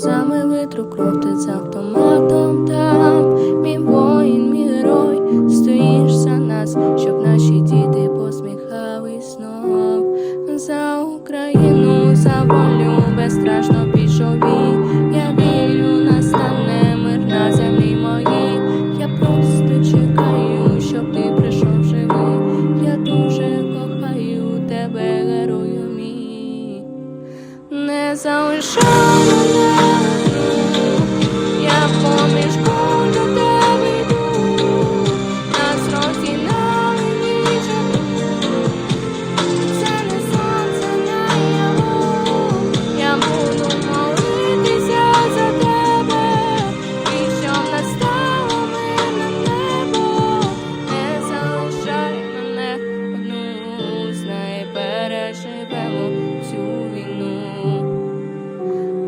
сльозами витру кров ти за автоматом. Там, безстрашно пішов. Я вірю, настане мир на землі моїй. Я просто чекаю, щоб ти прийшов живий. Я дуже кохаю тебе, герою мій. Не залишай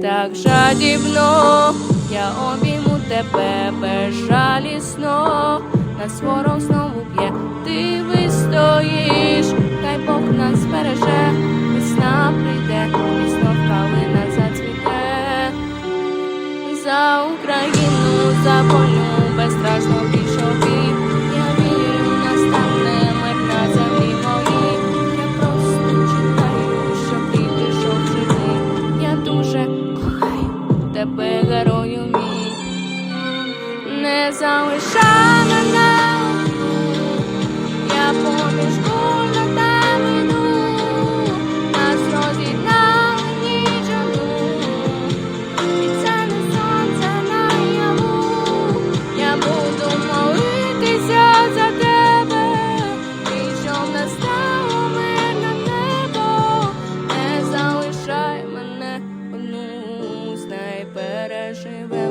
Так жадібно я обійму тебе безжалісно, нас ворог знову б'є, ти вистоїш, хай Бог нас береже, весна прийде, і знов калина зацвіте. За Україну, за волю Не залишай мене, я поміж куль на тебе йду. Нас роз'єднали ніч одну. І це не сонце наяву, я буду молитися за тебе, і щоб настало мирне небо, не залишай мене одну, знай переживемо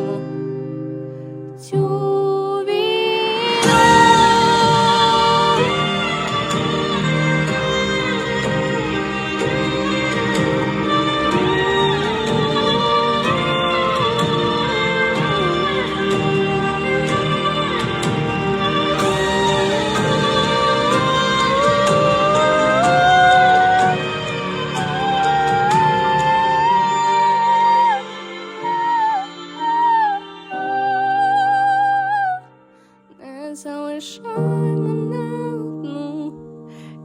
залишай мене одну,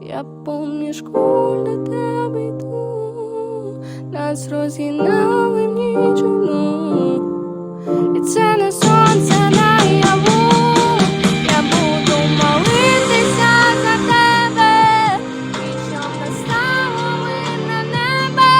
я поміж куль до тебе йду, нас розігнали ніч одну, і це не сонце наяву, я буду молитися за тебе, і щоб настало ми на небе,